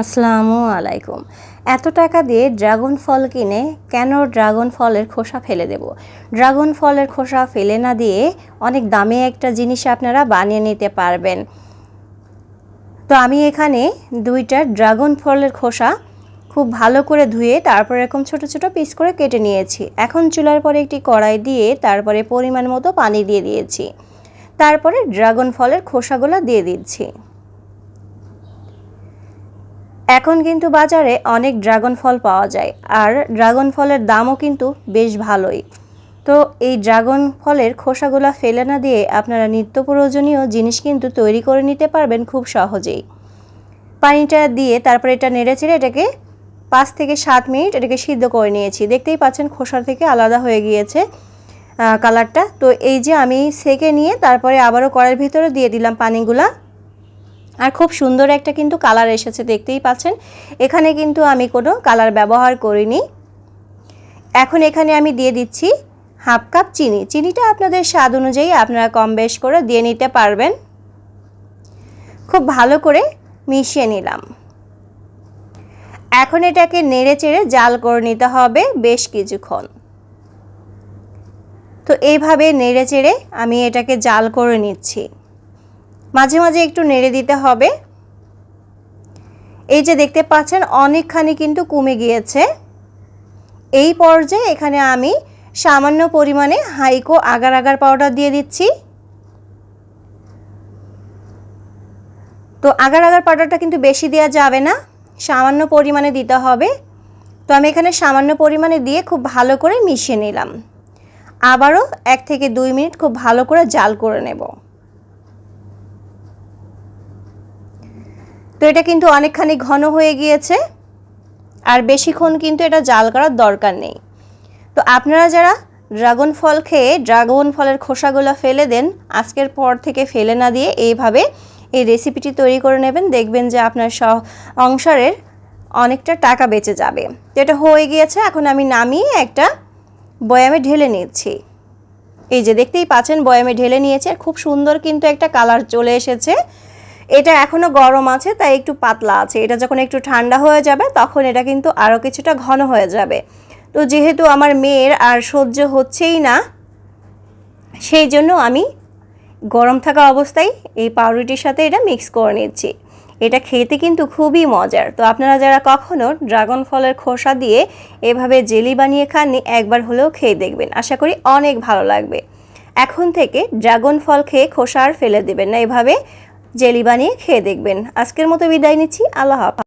আসসালামু আলাইকুম। এত টাকা দিয়ে ড্রাগন ফল কিনে কেন ড্রাগন ফলের খোসা ফেলে দেব? ড্রাগন ফলের খোসা ফেলে না দিয়ে অনেক দামি একটা জিনিস আপনারা বানিয়ে নিতে পারবেন। তো আমি এখানে দুইটা ড্রাগন ফলের খোসা খুব ভালো করে ধুয়ে তারপর এরকম ছোট ছোট পিস করে কেটে নিয়েছি। এখন চুলার পরে একটি কড়াই দিয়ে তারপরে পরিমাণ মতো পানি দিয়ে দিয়েছি। তারপরে ড্রাগন ফলের খোসাগুলো দিয়ে দিচ্ছি। এখন কিন্তু বাজারে অনেক ড্রাগন ফল পাওয়া যায়, আর ড্রাগন ফলের দামও কিন্তু বেশ ভালোই। তো এই ড্রাগন ফলের খোসাগুলো ফেলে না দিয়ে আপনারা নিত্য প্রয়োজনীয় জিনিস কিন্তু তৈরি করে নিতে পারবেন খুব সহজেই। পানিটা দিয়ে তারপরে এটা নেড়ে চেড়ে এটাকে পাঁচ থেকে সাত মিনিট এটাকে সিদ্ধ করে নিয়েছি। দেখতেই পাচ্ছেন খোসা থেকে আলাদা হয়ে গিয়েছে কালারটা। তো এই যে আমি সেকে নিয়ে তারপরে আবারও কড়াইয়ের ভিতরে দিয়ে দিলাম পানিগুলা। আর খুব সুন্দর একটা কিন্তু কালার এসেছে, দেখতেই পাচ্ছেন। এখানে কিন্তু আমি কোনো কালার ব্যবহার করিনি। এখন এখানে আমি দিয়ে দিচ্ছি হাফ কাপ চিনি। চিনিটা আপনাদের স্বাদ অনুযায়ী আপনারা কম বেশ করে দিয়ে নিতে পারবেন। খুব ভালো করে মিশিয়ে নিলাম। এখন এটাকে নেড়ে চেড়ে জাল করে নিতে হবে বেশ কিছুক্ষণ। তো এইভাবে নেড়ে চেড়ে আমি এটাকে জাল করে নিচ্ছি। মাঝে মাঝে একটু নেড়ে দিতে হবে। এই যে দেখতে পাচ্ছেন, অনেকখানি কিন্তু কমে গিয়েছে। এই পর্যায়ে এখানে আমি সামান্য পরিমাণে হাইকো আগার আগার পাউডার দিয়ে দিচ্ছি। তো আগার আগার পাউডারটা কিন্তু বেশি দেওয়া যাবে না, সামান্য পরিমাণে দিতে হবে। তো আমি এখানে সামান্য পরিমাণে দিয়ে খুব ভালো করে মিশিয়ে নিলাম। আবারও এক থেকে দুই মিনিট খুব ভালো করে জাল করে নেব। তো এটা কিন্তু অনেকখানি ঘন হয়ে গিয়েছে। আর বেশিক্ষণ কিন্তু এটা জাল করার দরকার নেই। তো আপনারা যারা ড্রাগন ফল খেয়ে ড্রাগন ফলের খোসাগুলো ফেলে দেন, আজকের পর থেকে ফেলে না দিয়ে এইভাবে এই রেসিপিটি তৈরি করে নেবেন, দেখবেন যে আপনার সংসারের অনেকটা টাকা বেঁচে যাবে। তো এটা হয়ে গিয়েছে, এখন আমি নামিয়ে একটা বয়ামে ঢেলে নিচ্ছি। এই যে দেখতেই পাচ্ছেন, বয়ামে ঢেলে নিয়েছে খুব সুন্দর কিন্তু একটা কালার চলে এসেছে। এটা এখনও গরম আছে, তাই একটু পাতলা আছে। এটা যখন একটু ঠান্ডা হয়ে যাবে, তখন এটা কিন্তু আরও কিছুটা ঘন হয়ে যাবে। তো যেহেতু আমার মেয়ের আর সহ্য হচ্ছেই না, সেই জন্য আমি গরম থাকা অবস্থায় এই পাউরুটির সাথে এটা মিক্স করে নিচ্ছি। এটা খেতে কিন্তু খুবই মজার। তো আপনারা যারা কখনো ড্রাগন ফলের খোসা দিয়ে এভাবে জেলি বানিয়ে খাননি, একবার হলেও খেয়ে দেখবেন। আশা করি অনেক ভালো লাগবে। এখন থেকে ড্রাগন ফল খেয়ে খোসা আর ফেলে দেবেন না। এভাবে জেলি বানিয়ে খেয়ে দেখবেন। আজকের মতো বিদায় নিচ্ছি। আল্লাহ হাফা